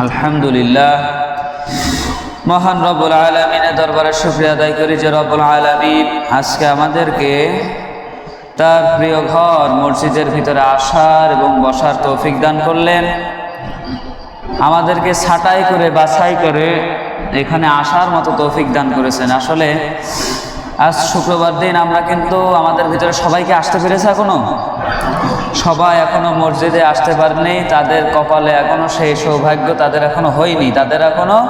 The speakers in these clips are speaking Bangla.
আলহামদুলিল্লাহ। মহান রব্বুল আলমিনের দরবারে শুক্রিয়া আদায় করি যে রব্বুল আলমিন আজকে আমাদেরকে তার প্রিয় ঘর মসজিদের ভিতরে আসার এবং বসার তৌফিক দান করলেন। আমাদেরকে ছাটাই করে, বাছাই করে এখানে আসার মতো তৌফিক দান করেছেন। আসলে আজ শুক্রবার দিন আমরা কিন্তু আমাদের ভিতরে সবাইকে আসতে পেরেছে এখনও। সবাই এখনও মসজিদে আসতে পারেনি, তাদের কপালে এখনও সেই সৌভাগ্য তাদের এখনও হয়নি। তাদের এখনও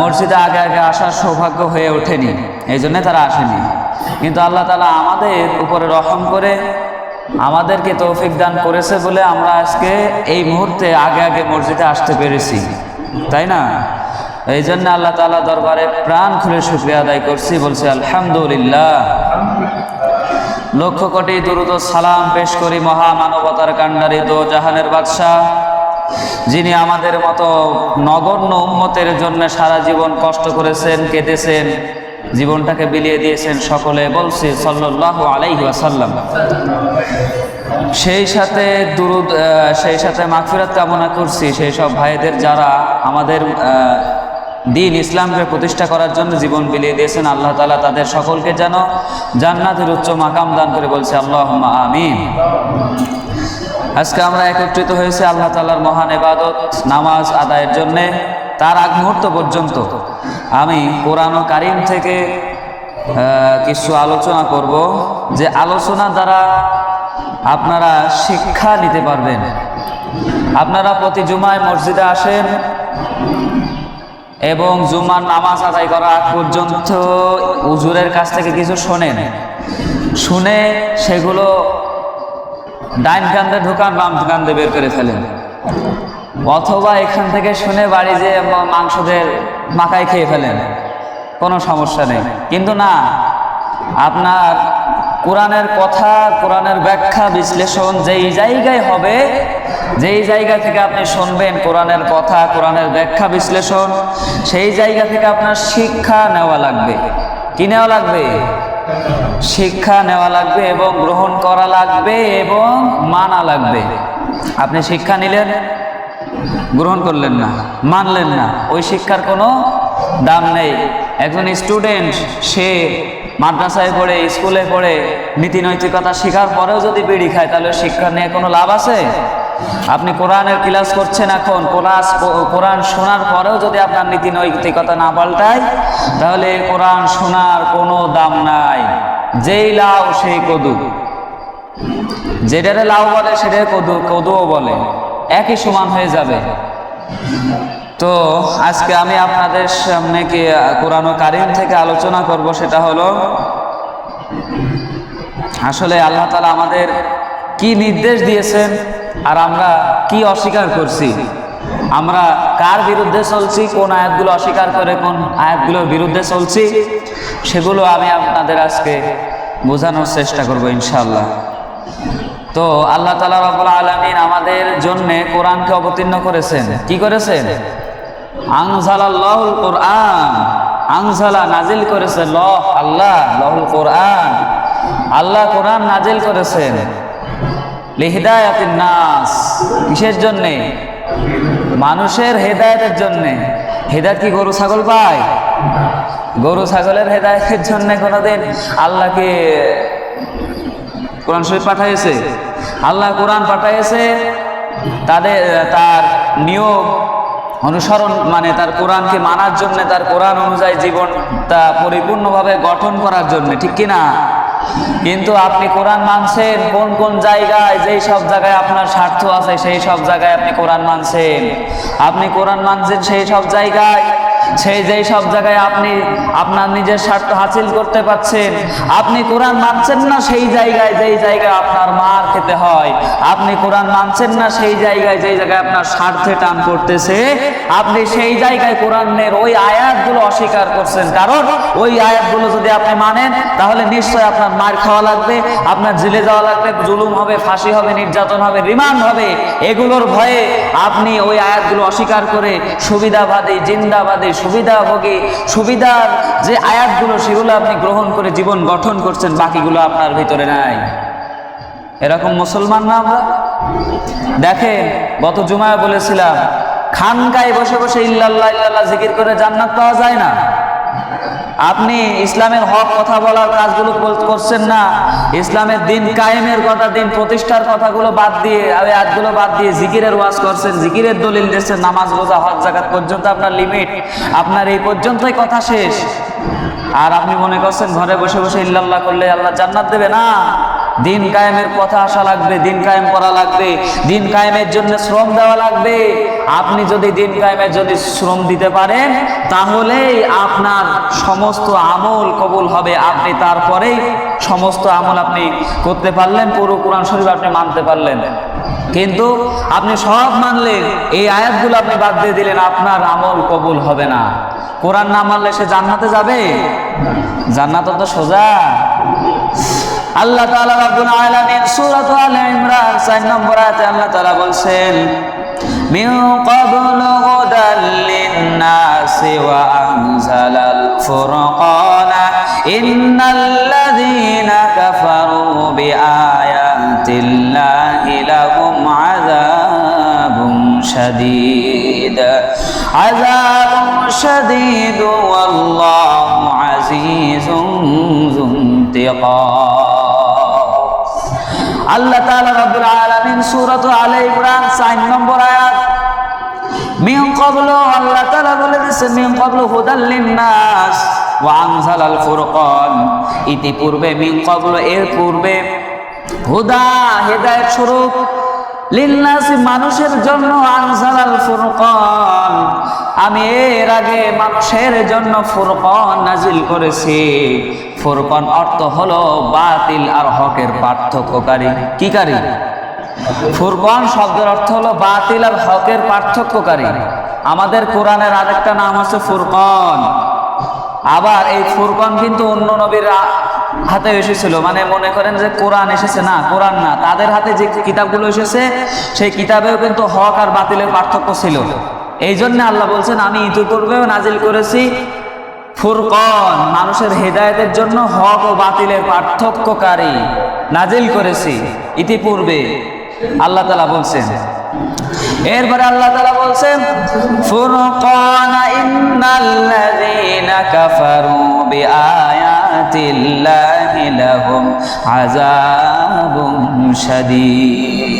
মসজিদে আগে আগে আসার সৌভাগ্য হয়ে ওঠেনি, এই জন্য তারা আসেনি। কিন্তু আল্লাহ তালা আমাদের উপরে রহম করে আমাদেরকে তৌফিক দান করেছে বলে আমরা আজকে এই মুহূর্তে আগে আগে মসজিদে আসতে পেরেছি, তাই না? এই জন্য আল্লাহ তালা দরবারে প্রাণ খুলে শুক্রিয়া আদায় করছি, বলছি আলহামদুলিল্লাহ। লক্ষ কোটি দুরুদ সালাম পেশ করি মহামানবতার কাণ্ডারি দো জাহানের বাদশাহ, যিনি আমাদের মতো নগণ্য উম্মতের জন্য সারা জীবন কষ্ট করেছেন কেটেছেন জীবনটাকে বিলিয়ে দিয়েছেন সকলে বলছি সাল্লাহ আলাইহি ওয়াসাল্লাম। সেই সাথে দুরুদ সেই সাথে মাগফিরাত কামনা করছি, সেই সব ভাইদের যারা আমাদের দিন ইসলামকে প্রতিষ্ঠা করার জন্য জীবন বিলিয়ে দিয়েছেন। আল্লাহ তালা তাদের সকলকে যেন জান্নাতের উচ্চ মাকাম দান করে বলছে আল্লাহ আমিন। আজকে আমরা একত্রিত হয়েছে আল্লাহ তালার মহান এবাদত নামাজ আদায়ের জন্যে। তার আগ মুহূর্ত পর্যন্ত আমি কোরআন কারিম থেকে কিছু আলোচনা করব যে আলোচনা দ্বারা আপনারা শিক্ষা নিতে পারবেন। আপনারা প্রতি জুমায় মসজিদে আসেন এবং জুমার নামাজ আদায় করা পর্যন্ত উজুরের কাছ থেকে কিছু শোনেন। শুনে সেগুলো ডাইন কান্দে ঢোকান, বাম কান্দে বের করে ফেলেন। অথবা এখান থেকে শুনে বাড়ি যে মাংসদের মাকাই খেয়ে ফেলেন। কোনো সমস্যা নেই। কিন্তু না, আপনার কোরআনের কথা, কোরআনের ব্যাখ্যা, বিশ্লেষণ যেই জায়গায় হবে, যেই জায়গা থেকে আপনি শুনবেন কোরআনের কথা, কোরআনের ব্যাখ্যা, বিশ্লেষণ, সেই জায়গা থেকে আপনার শিক্ষা নেওয়া লাগবে। কি নেওয়া লাগবে? শিক্ষা নেওয়া লাগবে এবং গ্রহণ করা লাগবে এবং মানা লাগবে। আপনি শিক্ষা নিলেন, গ্রহণ করলেন না, মানলেন না, ওই শিক্ষার কোনো দাম নেই। একজন স্টুডেন্ট, সে মাদ্রাসায় পড়ে, স্কুলে পড়ে নীতি নৈতিকতা শেখার পরেও যদি বিড়ি খায়, তাহলে শিক্ষা নিয়ে কোনো লাভ আছে? আপনি কোরআনের ক্লাস করছেন এখন কোরআন কোরআন শোনার পরেও যদি আপনার নীতি নৈতিকতা না পাল্টায়, তাহলে কোরআন শোনার কোনো দাম নাই। যেই লাউ, সেই কদু। যেটারে লাউ বলে, সেটারে কদু, কদুও বলে। একই সমান হয়ে যাবে। তো আজকে আমি আপনাদের সামনে কি কোরআন কারিম থেকে আলোচনা করব, সেটা হলো, আসলে আল্লাহ তালা আমাদের কি নির্দেশ দিয়েছেন আর আমরা কি অস্বীকার করছি? আমরা কার বিরুদ্ধে চলছি, কোন আয়াতগুলো অস্বীকার করে, কোন আয়াতগুলোর বিরুদ্ধে চলছি, সেগুলো আমি আপনাদের আজকে বোঝানোর চেষ্টা করব ইনশাল্লাহ তো আল্লাহ তালা রবুল আলমিন আমাদের জন্যে কোরআনকে অবতীর্ণ করেছেন। কি করেছেন? আংজালাল্লাহুল কোরআন। আংজালা নাজিল করেছে ল আল্লাহ, লহুল কোরআন। আল্লাহ কোরআন নাজিল করেছেন। লিহিদায়াতিন নাস, কিসের জন্যে? মানুষের হেদায়তের জন্যে। হেদায়ত কি গরু, ছাগল পায়? গরু, ছাগলের হেদায়তের জন্য কোনোদিন আল্লাহকে কোরআন শরীফ পাঠাইছে। আল্লাহ কোরআন পাঠাইছে, তাদের, তার নিয়ম অনুসরণ মানে তার কোরআনকে মানার জন্য, তার কোরআন অনুযায়ী জীবনটা পরিপূর্ণভাবে গঠন করার জন্য, ঠিক কিনা? কিন্তু আপনি কোরআন মানছেন, কোন কোন জায়গায়, যেই সব জায়গায় আপনার স্বার্থ আছে, সেই সব জায়গায় আপনি কোরআন মানছেন। আপনি কোরআন মানছেন সেই সব জায়গায়। সেই যেই সব জায়গায় আপনি আপনার নিজের স্বার্থ হাসিল করতে পাচ্ছেন আপনি কোরআন মানছেন না সেই জায়গায় যেই জায়গায় আপনার মার খেতে হয়, আপনি কোরআন মানছেন না সেই জায়গায় যেই জায়গায় আপনার স্বার্থে টান করতেছে আপনি সেই জায়গায় কোরআনের ওই আয়াতগুলো অস্বীকার করছেন। কারণ ওই আয়াতগুলো যদি আপনি মানেন, তাহলে নিশ্চয় আপনার মার খাওয়া লাগবে, আপনার জেলে যাওয়া লাগবে, জুলুম হবে, ফাঁসি হবে, নির্যাতন হবে, রিমান্ড হবে। এগুলোর ভয়ে আপনি ওই আয়াতগুলো অস্বীকার করে সুবিধাবাদী, জিন্দাবাদী সুবিধাভোগী সুবিধার যে আয়াতগুলো সেগুলো আপনি গ্রহণ করে জীবন গঠন করছেন, বাকিগুলো আপনার ভিতরে নাই। এরকম মুসলমান না আমরা? দেখে গত জুমায় বলেছিলাম, খানকায় বসে বসে ইল্লাল্লাহ ইল্লাল্লাহ জিকির করে জান্নাত পাওয়া যায় না। আপনি ইসলামের হক কথা বলার কাজগুলো করছেন না। ইসলামের দিন কায়েমের কথা, দিন প্রতিষ্ঠার কথাগুলো বাদ দিয়ে আয়াতগুলো বাদ দিয়ে জিকিরের ওয়াজ করছেন, জিকিরের দলিল দিচ্ছেন, নামাজ, রোজা, হজ জাকাত পর্যন্ত আপনার লিমিট আপনার এই পর্যন্তই কথা শেষ। আর আপনি মনে করছেন ঘরে বসে বসে ইল্লাল্লাহ করলে আল্লাহ জান্নাত দেবে? না। দিন কায়েমের কথা আসা লাগবে, দিন কায়েম করা লাগবে। দিন কায়েমের জন্য শ্রম দেওয়া লাগবে। আপনি যদি দিন কায়েমের যদি শ্রম দিতে পারেন, তাহলেই আপনার সমস্ত আমল কবুল হবে। আপনি তারপরেই সমস্ত আমল আপনি করতে পারলেন, পুরো কোরআন শরীফ আপনি মানতে পারলেন। কিন্তু আপনি সব মানলেন, এই আয়াতগুলো আপনি বাদ দিয়ে দিলেন, আপনার আমল কবুল হবে না। কোরআন না মানলে সে জান্নাতে যাবে? জান্নাত তো সোজা। আল্লাহ তাআলা রাব্বুল আলামিন সূরাত আলে ইমরান 4 নম্বর আয়াতে আল্লাহ তাআলা বলছেন মিন ক্বাবলু হুদাল লিন-নাসি ওয়া আনজালাল ফুরকানা ইন্নাল্লাযীনা কাফারু বিআয়াতিল্লাহি লাহুম আযাবুন শাদীদ আযাবুন শাদীদ ওয়াল্লাহু আজিজুন যু ইন্তিকাম আল্লাহ তাআলা রব্বুল আলামিন সূরাত আলে ইমরান 4 নম্বর আয়াত। মিন ক্বাবলু আল্লাহ তাআলা বলে দিয়েছে, মিন ক্বাবলু হুদাল লিন-নাস ওয়া আনজালাল ফুরকান। ইতিপূর্বে, মিন ক্বাবলু এর পূর্বে হুদা, হেদায়েত স্বরূপ। লিন্নাসি মানুষের জন্য আনজালাল ফুরকান। আমি এর আগে মানুষের জন্য ফুরকান নাজিল করেছি। ফুরকান অর্থ হলো বাতিল আর হকের পার্থক্যকারী। কি কারী? ফুরকান শব্দের অর্থ হলো বাতিল আর হকের পার্থক্যকারী। আমাদের কোরআনের আরেকটা নাম আছে ফুরকন আবার এই ফুরকন কিন্তু অন্য নবীর হাতে এসেছিল। মানে মনে করেন যে কোরআন এসেছে না, কোরআন না। তাদের হাতে যে কিতাবগুলো এসেছে, সেই কিতাবেও কিন্তু হক আর বাতিলের পার্থক্য ছিল। এই জন্য আল্লাহ বলছেন, আমি ইতিপূর্বেও নাজিল করেছি ফুরকন মানুষের হেদায়েতের জন্য হক ও বাতিলের পার্থক্যকারী। নাজিল করেছি ইতিপূর্বে। আল্লাহ তালা বলছেন। এরপরে আল্লাহ তালা বলছেন ফুরকান ইন্নাল্লাযীনা কাফারু বিআয়াতিল্লাহি লাহুম আযাবুন শাদীদ।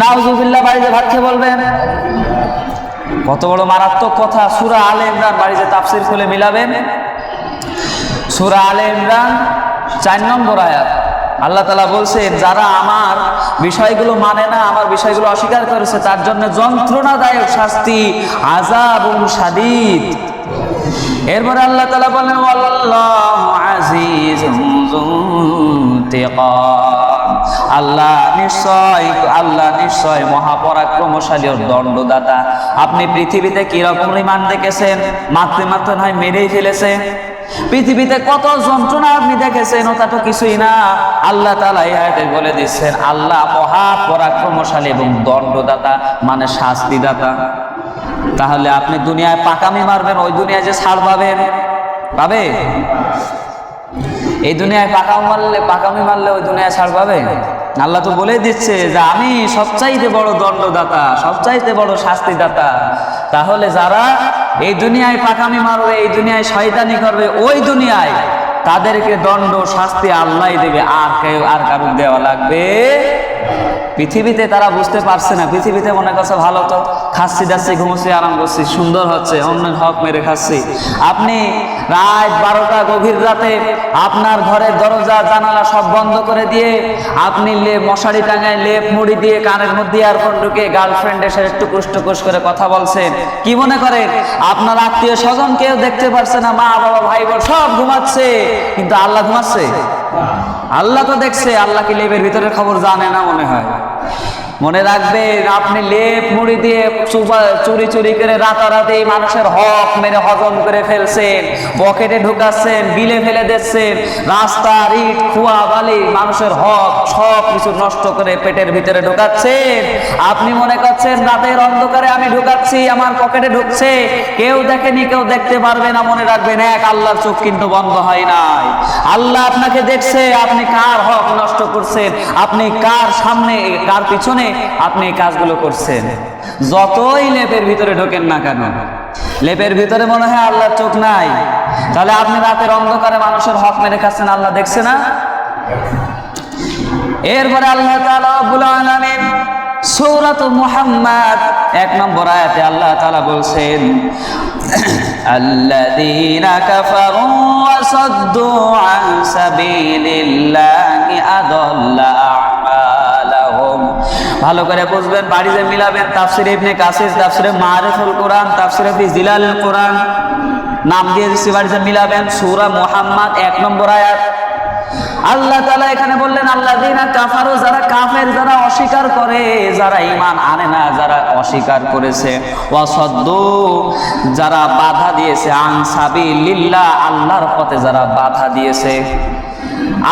নাউজুবিল্লাহ, বাড়িতে ভাত বলবেন। কত বড় মারাত্মক কথা, সুরা আলে ইমরান বাড়িতে তাফসির খুলে মিলাবেন। সুরা আলে ইমরান চার নম্বর আয়াত। আল্লাহ তালা বলছেন, যারা আমার বিষয়গুলো মানে না, আমার বিষয়গুলো অস্বীকার করেছে, তার জন্য যন্ত্রণাদায়ক শাস্তি আজাব সাদিদ এরপরে আল্লাহ তালা বলেন আজিজ আল্লাহ নিশ্চয় আল্লাহ নিশ্চয় মহাপরাক্রমশালী ও দণ্ডদাতা। আপনি পৃথিবীতে কীরকম রিমান্ড দেখেছেন? মারতে মারতে নয়, মেরেই ফেলেছে পৃথিবীতে কত যন্ত্রণা আপনি দেখেছেন? ওটা তো কিছুই না। আল্লাহ তালা আয়াতে বলে দিচ্ছেন, আল্লাহ মহাপরাক্রমশালী এবং দণ্ডদাতা মানে শাস্তিদাতা। তাহলে আপনি দুনিয়ায় পাকামি মারবেন, ওই দুনিয়ায় যে ছাড় পাবেন? পাবে? এই দুনিয়ায় পাকা মারলে, পাকামি মারলে ওই দুনিয়ায় ছাড় পাবে? আল্লাহ তো বলে দিচ্ছে যে আমি সবচাইতে বড় দণ্ডদাতা, সবচাইতে বড় শাস্তিদাতা। তাহলে যারা এই দুনিয়ায় পাকামি মারবে, এই দুনিয়ায় শয়তানি করবে, ওই দুনিয়ায় তাদেরকে দণ্ড, শাস্তি আল্লাহ দেবে। আর কেউ, আর কারণ দেওয়া লাগবে পৃথিবীতে তারা বুঝতে পারছে না, পৃথিবীতে মনে করছে ভালো তো, খাচ্ছি, যাচ্ছি, ঘুমোচ্ছি, আরাম করছি, সুন্দর হচ্ছে, অন্যের হক মেরে খাচ্ছি। আপনি রাত বারোটা গভীর রাতে আপনার ঘরের দরজা, জানালা সব বন্ধ করে দিয়ে আপনি লে মশারি টাঙায় লেপ মুড়ি দিয়ে কানের মধ্যে ইয়ারফোন ঢুকে গার্লফ্রেন্ড এসে একটু কুষ্ট কুস করে কথা বলছেন। কি মনে করেন? আপনার আত্মীয় স্বজন কেউ দেখতে পারছে না, মা, বাবা, ভাই, বোন, সব ঘুমাচ্ছে, কিন্তু আল্লাহ ঘুমাচ্ছে? আল্লাহ তো দেখছে আল্লাহ কি লেবের ভিতরের খবর জানে না মনে হয়? মনে রাখবেন, আপনি লেপ মুড়ি দিয়ে চুরি চুরি করে রাতারাতি মানুষের হক মেরে হজম করে ফেলছেন, পকেটে ঢুকাচ্ছেন, বিলে ফেলে দিচ্ছেন, রাস্তা ইট খুয়া, বালি, মানুষের হক, সব কিছু নষ্ট করে পেটের ভিতরে ঢুকাচ্ছেন। আপনি মনে করছেন, রাতের অন্ধকারে আমি ঢুকাচ্ছি, আমার পকেটে ঢুকছে, কেউ দেখেনি, কেউ দেখতে পারবে না, মনে রাখবেন, এক আল্লাহর চোখ কিন্তু বন্ধ হয় নাই। আল্লাহ আপনাকে দেখছে, আপনি কার হক নষ্ট করছেন, আপনি কার সামনে, কার পিছনে আপনি এই কাজগুলো করছেন। যতই লেপের ভিতরে ঢোকেন না কেন, লেপের ভিতরে মনে হয় আল্লাহর চোখ নাই। তাহলে আপনি রাতের অন্ধকারে মানুষের হক মেরে খাচ্ছেন, আল্লাহ দেখছে না? এরপরে আল্লাহ আলামিন সূরাত মুহাম্মদ, এক নম্বর আয়াতে আল্লাহ তাআলা বলছেন কাফারু ওয়া সাদ্দু আন সাবিলিল্লাহি আদাল্লা আ'মালাহুম ভালো করে বুঝবেন, বাড়িতে মিলাবেন, তাফসির ইবনে কাসির, তাফসিরে মারিফুল কোরআন, তাফসিরে ফি জিলালুল কোরআন। নাম দিয়ে দিচ্ছি, বাড়িতে মিলাবেন, সূরা মুহাম্মদ, এক নম্বর আয়াত। আল্লাহ তালা এখানে বললেন আল্লাহ দিনা কাফারও যারা কাফের, যারা অস্বীকার করে, যারা ইমান আনে না, যারা অস্বীকার করেছে। অসদ্দ যারা বাধা দিয়েছে আনসাবি লিল্লা আল্লাহর পথে যারা বাধা দিয়েছে।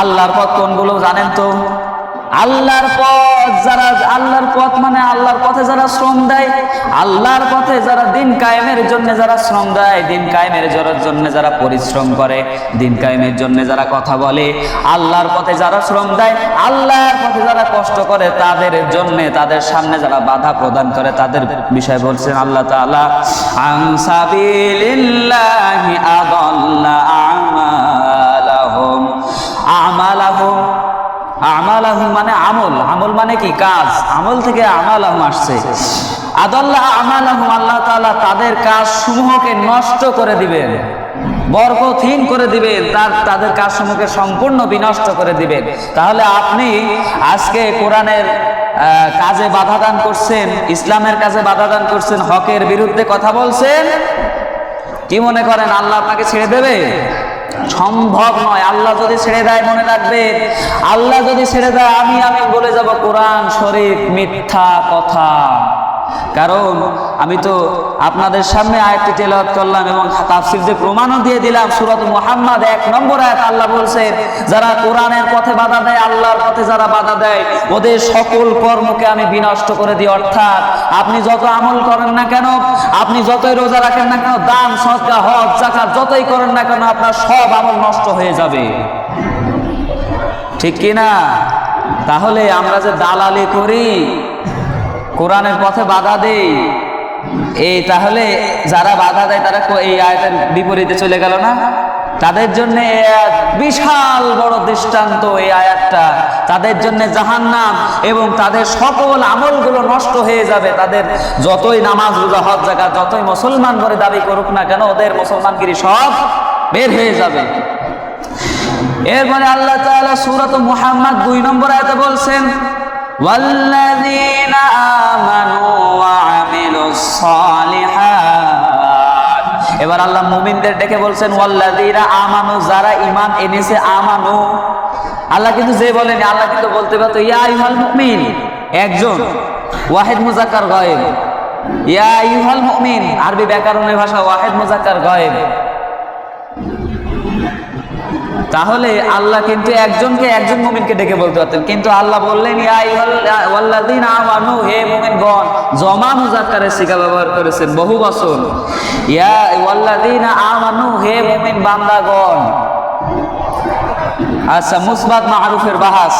আল্লাহর পথ কোনগুলো জানেন তো? আল্লাহর পথ যারা, আল্লাহর পথ মানে আল্লাহর পথে যারা শ্রম দেয়, আল্লাহর পথে যারা দিন কায়েমের জন্য যারা শ্রম দেয়, দিন কায়েমের জন্য যারা পরিশ্রম করে, দিন কায়েমের জন্য যারা কথা বলে, আল্লাহর পথে যারা শ্রম দেয়, আল্লাহর পথে যারা কষ্ট করে, তাদের জন্য, তাদের সামনে যারা বাধা প্রদান করে, তাদের বিষয় বলছেন আল্লাহ তাআলা আনসাবিলিল্লাহি আদাল্লা আমালাহুম আমালাহু মানে আমল। আমল মানে কি? কাজ। আমল থেকে আমালাহু আসছে। আদাল্লাহ আমালাহু, আল্লাহ তাআলা তাদের কাজ সমূহকে নষ্ট করে দিবেন। বরকতহীন করে দিবেন। তার, তাদের কাজ সমূহকে সম্পূর্ণ বিনষ্ট করে দিবেন। তাহলে আপনি আজকে কোরআনের কাজে বাধা দান করছেন, ইসলামের কাজে বাধা দান করছেন, হকের বিরুদ্ধে কথা বলছেন? কি মনে করেন? আল্লাহ আপনাকে ছেড়ে দেবে? সম্ভব নয়। আল্লাহ যদি ছেড়ে দেয়, মনে রাখবে, আল্লাহ যদি ছেড়ে দেয়, আমি আমি বলে যাব, কোরআন শরীফ মিথ্যা কথা। কারণ আমি তো আপনাদের সামনে আয়াতটি তেলাওয়াত করলাম এবং তাফসীর যে প্রমাণও দিয়ে দিলাম, সূরাত মুহাম্মদ এক নম্বর আয়াত আল্লাহ বলছেন যারা কোরআনের পথে বাধা দেয়, আল্লাহর পথে যারা বাধা দেয়, ওদের সকল কর্মকে আমি বিনষ্ট করে দিই। অর্থাৎ আপনি যত আমল করেন না কেন, আপনি যতই রোজা রাখেন না কেন, দান, সদকা, হজ জাকাত যতই করেন না কেন, আপনার সব আমল নষ্ট হয়ে যাবে। ঠিক কিনা? তাহলে আমরা যে দালালি করি কোরআনের পথে বাধা দেই। এই তাহলে যারা বাধা দেয়, তারা এই আয়াতের বিপরীতে চলে গেল না? তাদের জন্য বিশাল বড় দৃষ্টান্ত এই আয়াতটা। তাদের জন্য জাহান্নাম এবং তাদের সকল আমলগুলো নষ্ট হয়ে যাবে। তাদের যতই নামাজ রোজা, হজ জায়গা যতই মুসলমান করে দাবি করুক না কেন, ওদের মুসলমানগিরি সব বের হয়ে যাবে। এরপরে আল্লাহ সূরাত মুহাম্মদ দুই নম্বর আয়াতে বলছেন আমানু ওয়া আমিলুস সালিহাত এবার আল্লাহ মুমিনদের ডেকে বলছেন, ওয়াল্লাযীনা আমানু, যারা ঈমান এনেছে, আমানু। আল্লাহ কিন্তু যে বলেনি, আল্লাহ কিন্তু বলতে পারতো ইয়া আইয়ুহাল মুমিন। একজন। ওয়াহিদ মুজাক্কার গায়েব। ইয়া আইয়ুহাল মুমিন। আরবি ব্যাকরণের ভাষা, ওয়াহিদ মুজাক্কার গায়েব। তাহলে আল্লাহ কিন্তু একজনকে একজন মুমিনকে ডেকে বলতে পারতেন। কিন্তু আল্লাহ বললেন আমানু, হে মুমিনগণ, জমা মুজাক্কারের সিগা ব্যবহার করেছেন বহু বছর। ইয়া ওয়াল্লাযীনা আমানু, হে মুমিন বান্দাগণ আচ্ছা মুসবাত মারুফের বাহাস।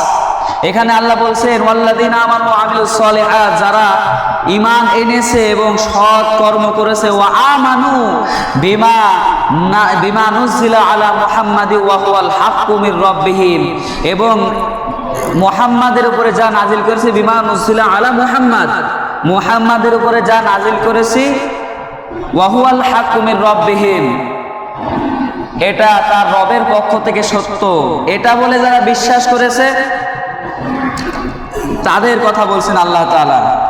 এখানে আল্লাহ বলছেন, ওয়াল্লাযীনা আমানু আমিলুস সলিহাত যারা ঈমান এনেছে এবং সৎ কর্ম করেছে, ওয়া আমানু বিমা না, বিমা নুজিলা আলা মুহাম্মাদি ওয়া হুয়াল হাক্কু এবং মুহাম্মাদের উপরে যা নাজিল করেছে, বিমা নুজিলা আলা মুহাম্মাদ। মুহাম্মাদের উপরে যা নাজিল করেছি, ওয়া হুয়াল হাক্কু মির রাব্বিহিম। এটা তার রবের পক্ষ থেকে সত্য। এটা বলে যারা বিশ্বাস করেছে, তাদের কথা বলছেন আল্লাহ তাআলা।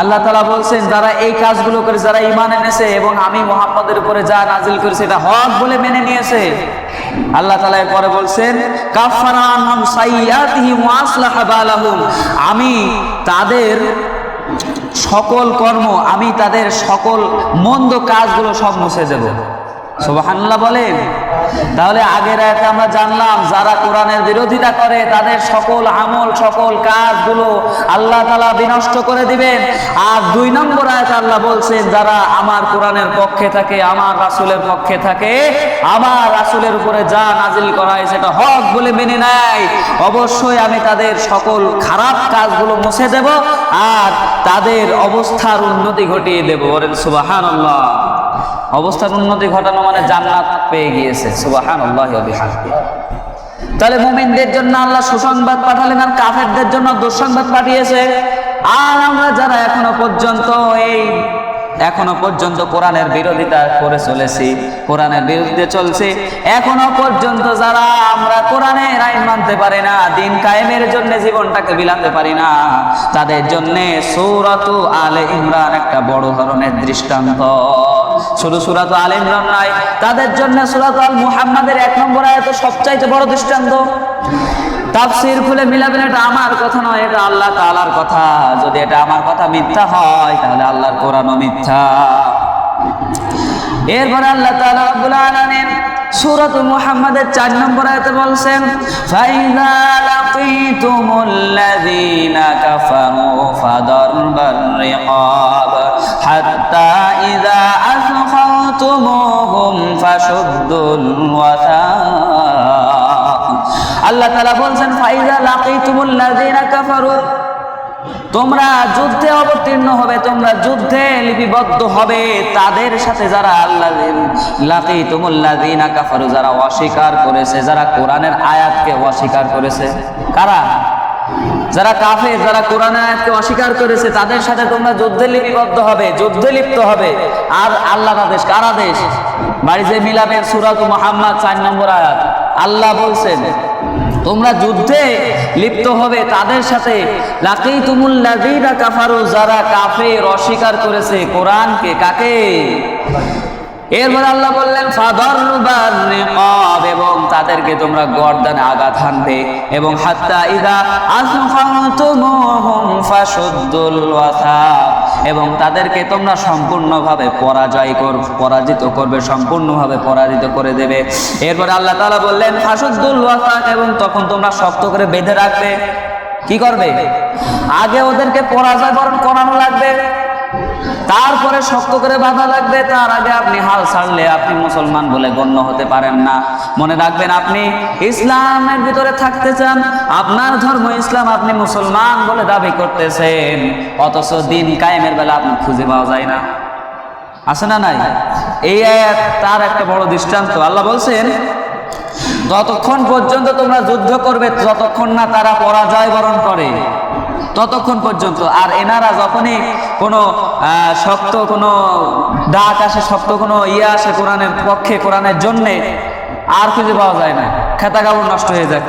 আল্লাহ তালা বলছেন, যারা এই কাজগুলো করে, যারা ইমান এনেছে এবং আমি মোহাম্মদের উপরে যা নাজিল করেছে, এটা হক বলে মেনে নিয়েছে। আল্লাহ তালা এরপরে বলছেন আমি তাদের সকল কর্ম, আমি তাদের সকল মন্দ কাজগুলো সব মুছে দেব। সুবহানাল্লাহ বলেন। তাহলে আগের আয়াতে আমরা জানলাম, যারা কোরআনের বিরোধিতা করে, তাদের সকল আমল, সকল কাজগুলো আল্লাহ তালা বিনষ্ট করে দিবেন। আর দুই নম্বর আয়াতে আল্লাহ বলছেন, যারা আমার কোরআনের পক্ষে থাকে, আমার রাসূলের পক্ষে থাকে, আমার রাসূলের উপরে যা নাজিল করা হয় সেটা হক বলে মেনে নেয়। অবশ্যই আমি তাদের সকল খারাপ কাজগুলো মুছে দেব, আর তাদের অবস্থার উন্নতি ঘটিয়ে দেব বলেন সুবহানাল্লাহ। অবস্থার উন্নতি ঘটানো মানে জান্নাত পেয়ে গিয়েছে সুবাহান তাহলে মুমিনদের জন্য আল্লাহ সুসংবাদ পাঠালেন আর কাফেরদের জন্য দুঃসংবাদ পাঠিয়েছে। আর আমরা যারা এখনও পর্যন্ত এই এখনও পর্যন্ত কোরআনের বিরোধিতা করে চলেছি, কোরআনের বিরুদ্ধে চলছে। এখনও পর্যন্ত যারা আমরা কোরআনের আইন মানতে পারি না, দিন কায়েমের জন্য জীবনটাকে বিলাতে পারি না, তাদের জন্য সৌরত আলে ইমরান একটা বড় ধরনের দৃষ্টান্ত। শুধু সুরাত আল ইমরান নয়, তাদের জন্য সুরাত আল মুহাম্মাদের এক নম্বর আয়াত সবচাইতে বড় দৃষ্টান্ত। তাফসির খুলে মিলাবেন, এটা আমার কথা নয়, এটা আল্লাহ তাআলার কথা। যদি এটা আমার কথা মিথ্যা হয়, তাহলে আল্লাহর কোরআনও মিথ্যা। এরপরে আল্লাহ তাআলা রব্বুল আলামিন সূরাত মুহাম্মাদের 4 নম্বর আয়াতে বলছেন, ফাইযা লাকিতুমুল লাযীনা কাফারু ফাদারবার রিকাব হাত্তা ইযা আসখাওতুমুহুম ফাশুদ্দুল ওয়াসাক আল্লাহ তালা বলছেন ফাইযা লাকিতুমুল লাযীনা কাফারু। তোমরা যুদ্ধে অবতীর্ণ হবে, তোমরা যুদ্ধে লিপিবদ্ধ হবে। তাদের সাথে যারা আল্লাহ লাকি তুমুল্লাদিনা কাফারু, যারা অস্বীকার করেছে, যারা কোরআনের আয়াতকে অস্বীকার করেছে, কারা? যারা কাফে যারা কোরআন আয়াতকে অস্বীকার করেছে, তাদের সাথে তোমরা যুদ্ধে লিপিবদ্ধ হবে, যুদ্ধে লিপ্ত হবে। আর আল্লাহ আদেশ কার আদেশ বাড়িতে মিলাবেন সুরাত মোহাম্মদ, চার নম্বর আয়াত। আল্লাহ বলছেন তোমরা যুদ্ধে লিপ্ত হবে তাদের সাথে কাফারু যারা কাফের অস্বীকার করেছে কোরআনকে কাকে? এরপর আল্লাহ বললেন এবং তাদেরকে তোমরা গর্দানে আঘাত হানবে এবং হাত্তা ইদা এবং তাদেরকে তোমরা সম্পূর্ণভাবে পরাজয় কর, পরাজিত করবে, সম্পূর্ণভাবে পরাজিত করে দেবে। এরপরে আল্লাহ তাআলা বললেন ফাসুদ্দুল এবং তখন তোমরা শক্ত করে বেঁধে রাখবে। কি করবে? আগে ওদেরকে পরাজয় করানো লাগবে। তারপরে শক্ত করে বাধা লাগবে, তার আগে আপনি হাল ছাড়লে আপনি মুসলমান বলে গণ্য হতে পারেন না। মনে রাখবেন আপনি ইসলামের ভিতরে থাকতে চান, আপনার ধর্ম ইসলাম আপনি মুসলমান বলে দাবি করতেছেন, অথচ দিন কায়েমের বেলা আপনি খুঁজে পাওয়া যায় না। আছে না নাই? এই আয়াত তার একটা বড় দৃষ্টান্ত। আল্লাহ বলছেন, যতক্ষণ পর্যন্ত তোমরা যুদ্ধ করবে, ততক্ষণ না তারা পরাজয় বরণ করে। ততক্ষণ পর্যন্ত। আর এনারা যখনই কোনো শক্ত কোনো ডাক আসে, শক্ত কোনো ইয়ে আসে কোরআনের পক্ষে, কোরআনের জন্যে, আর খুঁজে পাওয়া যায় না। খেতা কাপড় নষ্ট হয়ে যায়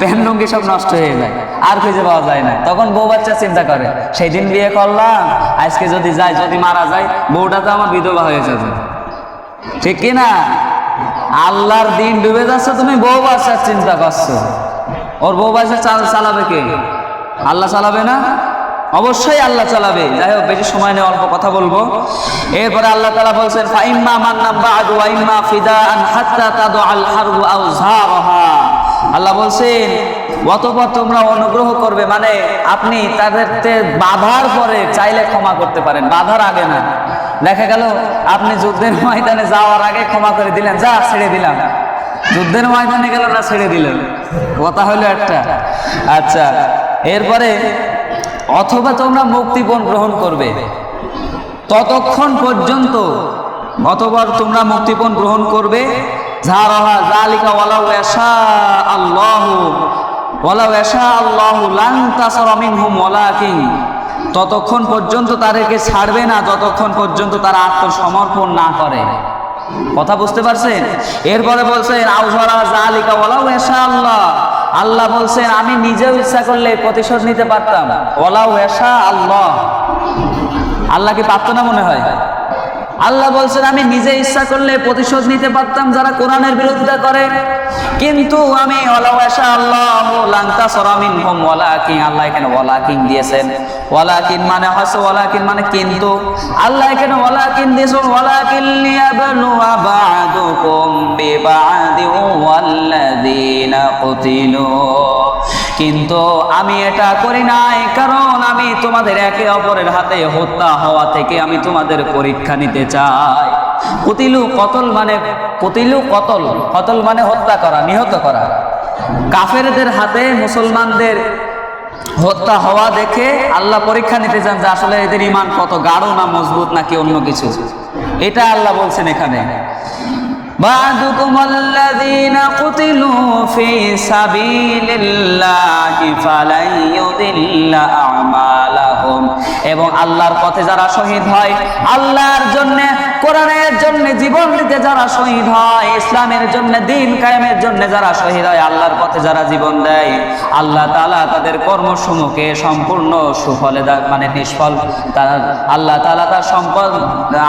প্যান লুঙ্গি সব নষ্ট হয়ে যায়, আর খুঁজে পাওয়া যায় না। তখন বউ বাচ্চা চিন্তা করে, সেই দিন বিয়ে করলাম, আজকে যদি যায় যদি মারা যায় বউটা তো আমার বিধবা হয়ে যাবে। ঠিক কি না? আল্লাহর দিন ডুবে যাচ্ছে, তুমি বউ বাচ্চার চিন্তা করছ। ওর বউ বাচ্চা চাল, চালাবে কে? আল্লাহ চালাবে না? অবশ্যই আল্লাহ চালাবে। যাই হোক, বেশি সময় নেই, অল্প কথা বলব। এরপরে আল্লাহ তালা বলছেন হারবু আউজারহা আল্লাহ বলছেন, অতপর তোমরা অনুগ্রহ করবে মানে আপনি তাদেরকে বাধার পরে চাইলে ক্ষমা করতে পারেন, বাধার আগে না। দেখা গেল, আপনি যুদ্ধের ময়দানে যাওয়ার আগে ক্ষমা করে দিলেন, যা, ছেড়ে দিলাম। যুদ্ধের ময়দানে গেল না, ছেড়ে দিলেন? কথা হলো একটা। আচ্ছা। এরপরে, অথবা তোমরা মুক্তিপণ গ্রহণ করবে। ততক্ষণ পর্যন্ত অথবা তোমরা মুক্তিপণ গ্রহণ করবে। ততক্ষণ পর্যন্ত তাদেরকে ছাড়বে না, যতক্ষণ পর্যন্ত তারা আত্মসমর্পণ না করে। কথা বুঝতে পারছেন? এরপরে বলছেন আল্লাহ আল্লাহ বলছেন, আমি নিজেও ইচ্ছা করলে প্রতিশোধ নিতে পারতাম। ওলাও এসা আল্লাহ। আল্লাহ কি পারতো না মনে হয়? আল্লাহ বলছেন, আমি নিজে ইচ্ছা করলে প্রতিশোধ নিতে পারতাম যারা কোরআনের বিরোধিতা করে। কিন্তু আমি ওলাওয়াসা আল্লাহ লাংতা সরামিন হোম ওয়ালাকিন আল্লাহ এখানে ওয়ালাকিন দিয়েছেন। ওয়ালাকিন মানে হচ্ছে ওয়ালাকিন মানে কিন্তু। আল্লাহ এখানে ওয়ালাকিন দিয়েছেন, ওয়ালাকিন লিয়াবলুয়া বা'দুকুম বিবা'দি ওয়াল্লাযীনা কুতিলু কিন্তু আমি এটা করি নাই, কারণ আমি তোমাদের একে অপরের হাতে হত্যা হওয়া থেকে আমি তোমাদের পরীক্ষা নিতে চাই। কতিলু কতল মানে কতিলু কতল? কতল মানে হত্যা করা, নিহত করা। কাফেরদের হাতে মুসলমানদের হত্যা হওয়া দেখে আল্লাহ পরীক্ষা নিতে চান যে আসলে এদের ইমান কত গাঢ় না মজবুত নাকি অন্য কিছু। এটা আল্লাহ বলছেন এখানে। بعدكم الذين قتلوا في سبيل الله فلن يضل أعمالهم এবং আল্লাহর পথে যারা শহীদ হয় আল্লাহর জন্য কোরআনের জন্য জীবন দিতে যারা শহীদ হয় ইসলামের জন্য দিন কায়েমের জন্য যারা শহীদ হয় আল্লাহর পথে যারা জীবন দেয় আল্লাহ তাআলা তাদের কর্মসমূহকে সম্পূর্ণ সুফলে দা- মানে নিষ্ফল তার আল্লাহ তাআলা তার সম্পদ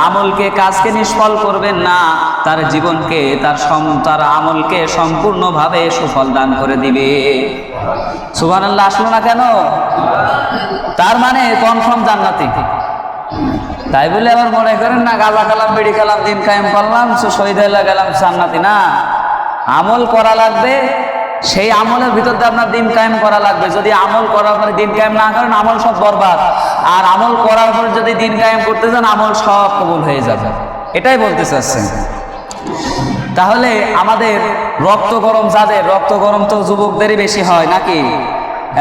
আমলকে কাজকে নিষ্ফল করবেন না তার জীবনকে তার সম- তার আমলকে সম্পূর্ণভাবে সুফল দান করে দিবে। সুবহানাল্লাহ, আসলো না কেন? তার মানে কনফার্ম জান্নাতি। তাই বলে আবার মনে করেন না, গাঁজা খেলাম বিড়ি খেলাম দিন কায়েম করলাম, শহীদ গেলাম, জান্নাতি। না, আমল করা লাগবে, সেই আমলের ভিতর দিয়ে আপনার দিন কায়েম করা লাগবে। যদি আমল করার পরে দিন কায়েম না করেন, আমল সব বরবাদ। আর আমল করার পরে যদি দিন কায়েম করতে চান আমল সব কবুল হয়ে যাবে। এটাই বলতে চাচ্ছেন। তাহলে আমাদের রক্ত গরম যাদের, রক্ত গরম তো যুবকদেরই বেশি হয় নাকি?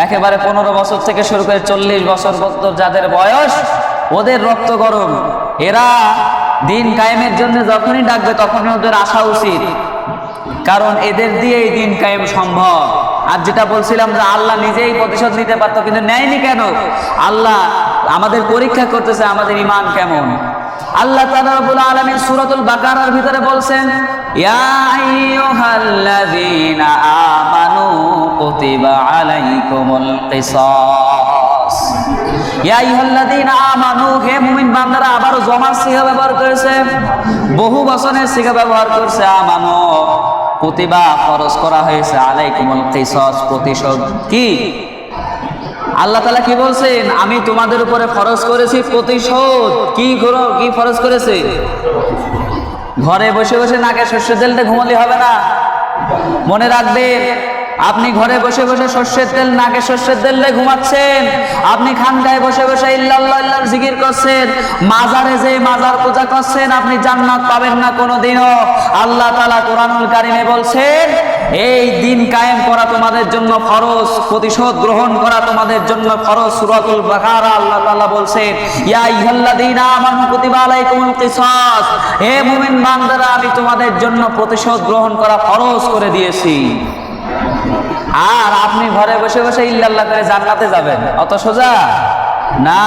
একেবারে পনেরো বছর থেকে শুরু করে চল্লিশ বছর পর্যন্ত যাদের বয়স, ওদের রক্ত গরম। এরা দিন কায়েমের জন্য যখনই ডাকবে তখনই ওদের আসা উচিত। কারণ এদের দিয়ে এই দিন কায়েম সম্ভব। আর যেটা বলছিলাম যে আল্লাহ নিজেই প্রতিশোধ নিতে পারতো, কিন্তু নেয়নি কেন? আল্লাহ আমাদের পরীক্ষা করতেছে আমাদের ইমান কেমন? আল্লাহ তাআলা আলামিন সূরাতুল বাকারার ভিতরে বলছেন, ইয়া আইয়ুহাল্লাযীনা আমানু কুতিবা আলাইকুমুল কিসাস। ইয়া আইয়ুহাল্লাযীনা আমানু, হে মুমিন বান্দারা আবারও জমা সিগা ব্যবহার করেছে। বহু বচনের সিগা ব্যবহার করছে, আমানু কুতিবা ফরজ করা হয়েছে আলাইকুমুল কিসাস প্রতিশোধ কি? আল্লাহ তালা কি বলছেন? আমি তোমাদের উপরে ফরজ করেছি প্রতিশোধ। কি করো কি ফরজ করেছে? ঘরে বসে বসে নাকে শস্য তেলটা ঘুমালে হবে না। মনে রাখবেন, আপনি ঘরে বসে বসে সর্ষের তেল, নাকে সর্ষের তেল দিয়ে ঘুমাচ্ছেন। আপনি খানকায় বসে বসে ইল্লার জিকির করছেন। মাজারে যে মাজার পূজা করছেন, আপনি জান্নাত পাবেন না কোনোদিনও। আল্লাহ তালা কোরআনুল কারিমে বলছেন এই দিন কায়েম করা তোমাদের জন্য ফরজ, প্রতিশোধ গ্রহণ করা তোমাদের জন্য ফরজ সূরাতুল বাকারা, আল্লাহ তাআলা বলছেন, ইয়া আইয়ুহাল্লাযীনা আমানু কুতিবা আলাইকুমুল কিসাস হে মুমিন বান্দারা, আমি তোমাদের জন্য প্রতিশোধ গ্রহণ করা ফরজ করে দিয়েছি। আর আপনি ঘরে বসে বসে ইল্লাল্লাহ করে জান্নাতে যাবেন অত সোজা? না,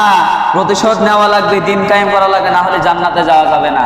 প্রতিশোধ নেওয়া লাগবে, দিন কায়েম করা লাগবে, না হলে জান্নাতে যাওয়া যাবে না।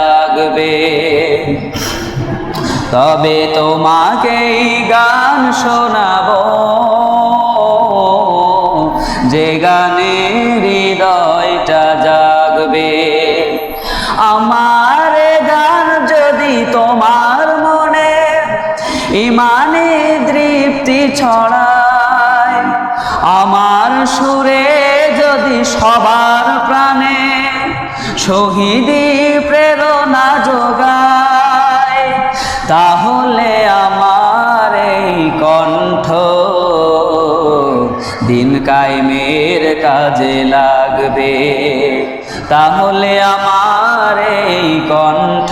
তবে তোমাকে গান শোনাবো। যে গানে হৃদয়টা জাগবে। আমার গান যদি তোমার মনে ইমানে তৃপ্তি ছড়ায়, আমার সুরে যদি সবার প্রাণে শহীদি তাহলে আমার এই কণ্ঠ দিন কায়েমের কাজে লাগবে। তাহলে আমার এই কণ্ঠ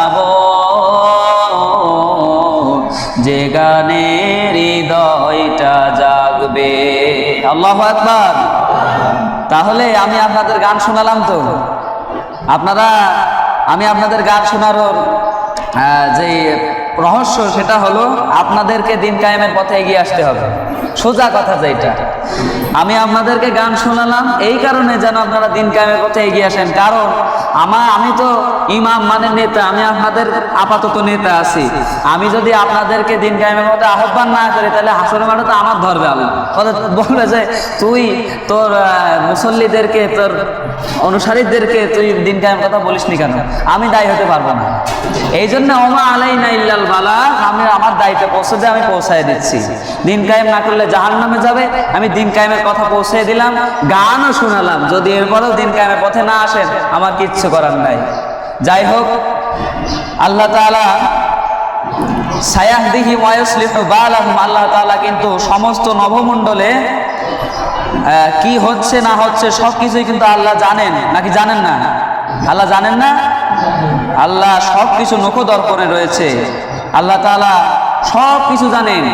যে গানে হৃদয়টা জাগবে। আল্লাহ আকবর। তাহলে আমি আপনাদের গান শোনালাম তো। আপনারা, আমি আপনাদের গান শোনার যে রহস্য সেটা হলো আপনাদেরকে দিন কায়েমের পথে এগিয়ে আসতে হবে। সোজা কথা যেটা। আমি আপনাদেরকে গান শোনালাম, এই কারণে যেন আপনারা দিন কায়েমের পথে এগিয়ে আসেন। কারণ আমার, আমি তো ইমাম মানে নেতা, আমি আপনাদের আপাতত নেতা আছি। আমি যদি আপনাদেরকে দিন কায়েমের মধ্যে আহ্বান না করি, তাহলে হাসরের মাঠে তো আমার ধরবে আল্লাহ। বলবে যে, তুই তোর মুসল্লিদেরকে, তোর অনুসারীদেরকে তুই দিন কায়েম কথা বলিস নি কেন? আমি দায়ী হতে পারব না। এই জন্য ওমা আলাই না ইল্লাল বালা আমি আমার দায়িত্বে পৌঁছে দিয়ে আমি পৌঁছায় দিচ্ছি। দিন কায়েম না করলে জাহান নামে যাবে। আমি দিন কায়েমের কথা পৌঁছে দিলাম, গানও শোনালাম। যদি এরপরেও দিন কায়েমের পথে না আসেন, আমার কিচ্ছু করার নাই। যাই হোক, আল্লাহ তাআলা সায়াহদিহি ওয়ায়ুসলিহু বালাহুম। আল্লাহ তাআলা কিন্তু সমস্ত নবমণ্ডলে কি হচ্ছে না হচ্ছে সব কিছুই কিন্তু আল্লাহ জানেন। নাকি জানেন না? আল্লাহ জানেন না? আল্লাহ সব কিছু নখদর্পণে রয়েছে। আল্লাহ তাআলা সব কিছু জানেন।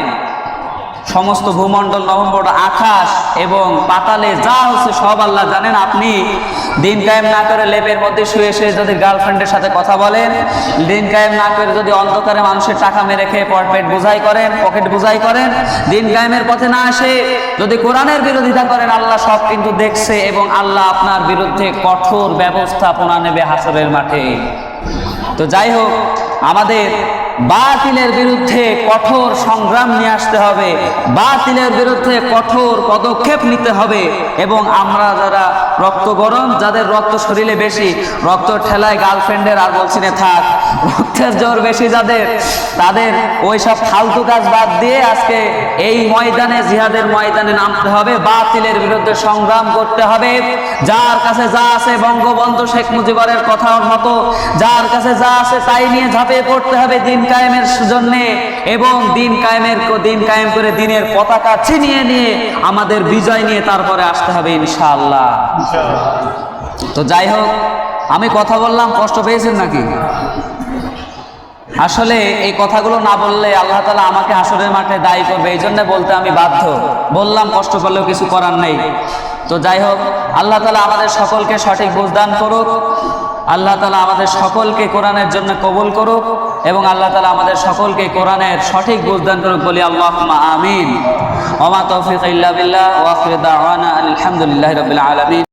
সমস্ত ভূমণ্ডল নভমণ্ডল আকাশ এবং পাতালে যা হচ্ছে সব আল্লাহ জানেন। আপনি দিন কায়েম না করে লেপের মধ্যে শুয়ে শুয়ে যদি গার্লফ্রেন্ডের সাথে কথা বলেন, দিন কায়েম না করে যদি অন্ধকারে মানুষের টাকা মেরে খেয়ে পর পেট বুঝাই করেন, পকেট বুঝাই করেন, দিন কায়েমের পথে না আসে যদি কোরআনের বিরোধিতা করেন, আল্লাহ সব কিন্তু দেখছে এবং আল্লাহ আপনার বিরুদ্ধে কঠোর ব্যবস্থাপনা নেবে হাসরের মাঠে। তো যাই হোক, আমাদের বাতিলের বিরুদ্ধে কঠোর সংগ্রাম নিয়ে আসতে হবে। বাতিলের বিরুদ্ধে কঠোর পদক্ষেপ নিতে হবে এবং আমরা যারা রক্ত গরম যাদের রক্ত শরীরে বেশি, রক্ত ঠেলায় গার্লফ্রেন্ডের আর বলছি না, থাক। রক্তের জোর বেশি যাদের তাদের ওই সব ফালতু কাজ বাদ দিয়ে আজকে এই ময়দানে জিহাদের ময়দানে নামতে হবে বাতিলের বিরুদ্ধে সংগ্রাম করতে হবে। যার কাছে যা আছে বঙ্গবন্ধু শেখ মুজিবরের কথার মতো যার কাছে যা আছে তাই নিয়ে ঝাঁপিয়ে পড়তে হবে দিন কায়েমের জন্য এবং দিন কায়েমের দিন কায়েম করে দিনের পতাকা ছিনিয়ে নিয়ে আমাদের বিজয় নিয়ে তারপরে আসতে হবে ইনশাআল্লাহ। তো যাই হোক আমি কথা বললাম কষ্ট পেয়েছেন নাকি? আসলে এই কথাগুলো না বললে আল্লাহ তালা আমাকে আসরের মাঠে দায়ী করবে এই জন্য বলতে আমি বাধ্য। বললাম, কষ্ট করলেও কিছু করার নেই। তো যাই হোক, আল্লাহ তালা আমাদের সকলকে সঠিক বুঝদান করুক। আল্লাহ তালা আমাদের সকলকে কোরআনের জন্য কবুল করুক এবং আল্লাহ তালা আমাদের সকলকে কোরআনের সঠিক বুঝদান করুক বলি আল্লাহ আমিন। ওমা তৌফিক আলহামদুলিল্লাহ রবিল